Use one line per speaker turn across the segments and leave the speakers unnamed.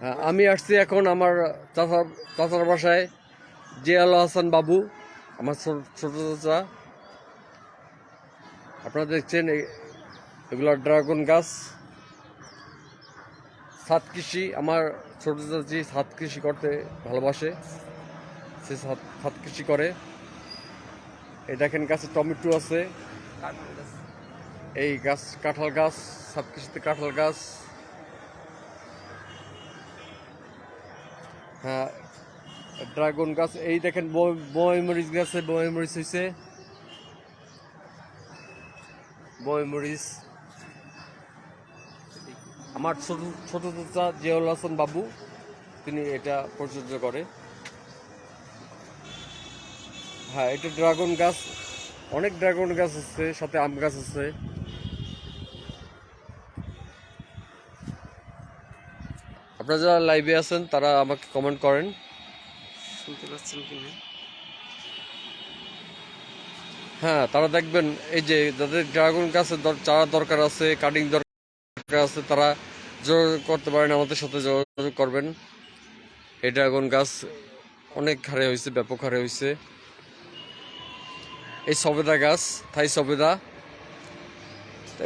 আমি আসছি এখন আমার চাচার চাচার বাসায় জিয়াল হাসান বাবু, আমার ছোট চাচা। আপনারা দেখছেন এগুলো ড্রাগন গাছ, সাত কৃষি, আমার ছোট চাচি সাত কৃষি করতে ভালোবাসে। সে সাত সাত কৃষি করে। এই দেখেন গাছে টমেটো আছে। এই গাছ, কাঁঠাল গাছ, সাত কৃষিতে কাঁঠাল গাছ। হ্যাঁ ড্রাগন গাছ, এই দেখেন বয়মরিচ গাছে বয়মরিচ হয়েছে বয়মরিচ আমার ছোট ছোট চাচা জিয়াউল হাসান বাবু, তিনি এটা পরিচর্যা করে। হ্যাঁ এটা ড্রাগন গাছ, অনেক ড্রাগন গাছ আছে, সাথে আম গাছ আছে। আপনারা যারা লাইভে আছেন তারা আমাকে কমেন্ট করেন।
শুনতে পাচ্ছেন কি না
হ্যাঁ তারা দেখবেন এই যে যাদের ড্রাগন গাছের চারা দরকার আছে কাটিং দরকার আছে তারা যোগাযোগ করতে পারেন আমাদের সাথে যোগাযোগ করবেন। এই ড্রাগন গাছ অনেক হারে হয়েছে ব্যাপক হারে হয়েছে। এই সবেদা গাছ থাই সবেদা।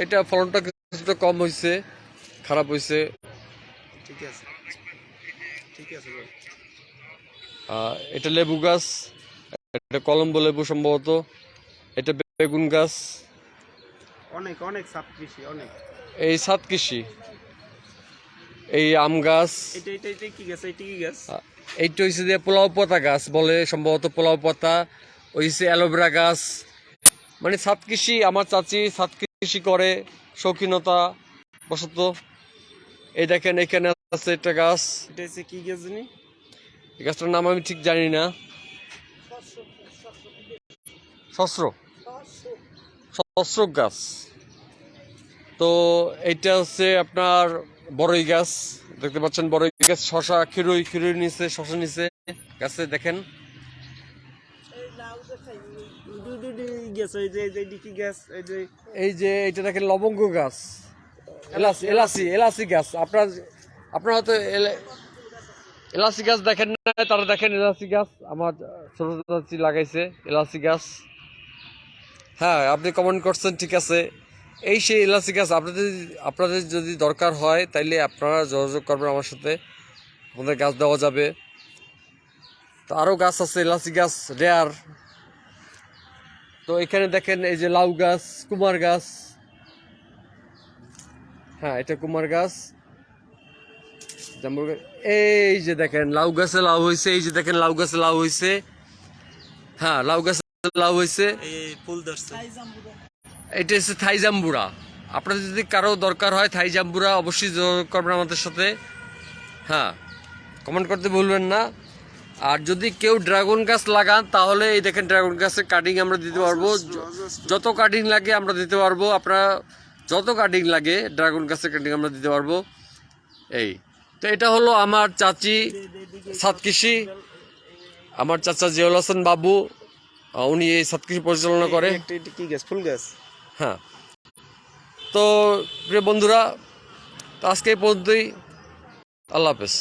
এটা ফলনটা কিছুটা কম হয়েছে খারাপ হয়েছে।
ঠিক আছে।
এটা লেবু গাছ এটা কলম্বো লেবু সম্ভবত এটা বেগুন গাছ।
অনেক অনেক সাপ কৃষি অনেক।
এই সাত কৃষি। এই আম গাছ। এইটা হচ্ছে যে পোলাও পাতা গাছ বলে সম্ভবত পোলাও পাতা। ওই হচ্ছে অ্যালোভেরা গাছ। মানে সাত কৃষি আমার চাচি সাত কৃষি করে শৌখিনতা বসত। এই দেখেন এখানে আছে একটা গাছ।
এটা হচ্ছে কি গাছ জানি?
এই গাছটার নাম আমি ঠিক জানি না। শস্র শস্র গাছ। তো এইটা হচ্ছে আপনার বড়ই গাছ। দেখতে পাচ্ছেন বড়ই গাছ। শশা খিরুই খিরুই নিচে শশা নিচে। গাছে দেখেন।
এই যে এটা
দেখেন লবঙ্গ গাছ। এলাচি এলাচি এলাচি গাছ। আপনার আপনারা হয়তো এলা- এলাচি গাছ দেখেন না তারা দেখেন এলাচি গাছ। আমার ছোট চাচি লাগাইছে এলাচি গাছ। হ্যাঁ আপনি কমেন্ট করছেন, ঠিক আছে। এই সেই এলাচি গাছ আপনাদের আপনাদের যদি দরকার হয়, তাইলে আপনারা যোগাযোগ করবেন আমার সাথে। আমাদের গাছ দেওয়া যাবে। তো আরও গাছ আছে, এলাচি গাছ রেয়ার তো এখানে দেখেন এই যে লাউ গাছ, কুমার গাছ। হ্যাঁ এটা কুমার গাছ। জাম্বুর গাছ এই যে দেখেন লাউ গাছে লাউ হয়েছে এই যে দেখেন লাউ গাছে লাউ হয়েছে হ্যাঁ লাউ গাছে লাউ হয়েছে
এই ফুল ধরছে।
এটা হচ্ছে থাই জাম্বুরা। আপনাদের যদি কারও দরকার হয় থাই জাম্বুরা অবশ্যই যোগাযোগ করবেন আমাদের সাথে। হ্যাঁ কমেন্ট করতে ভুলবেন না। আর যদি কেউ ড্রাগন গাছ লাগান তাহলে এই দেখেন ড্রাগন গাছের কাটিং আমরা দিতে পারব। যত কাটিং লাগে আমরা দিতে পারব। আপনারা যত কাটিং লাগে ড্রাগন গাছের কাটিং আমরা দিতে পারব। এই। তো এটা হলো আমার চাচি সাতকৃষি আমার চাচা জিয়াউল হাসান বাবু উনি এই সাতকৃষি পরিচালনা করে।
কি গ্যাস ফুল গ্যাস
হ্যাঁ। তো প্রিয় বন্ধুরা আজকে এই পর্যন্তই। আল্লাহ হাফেজ।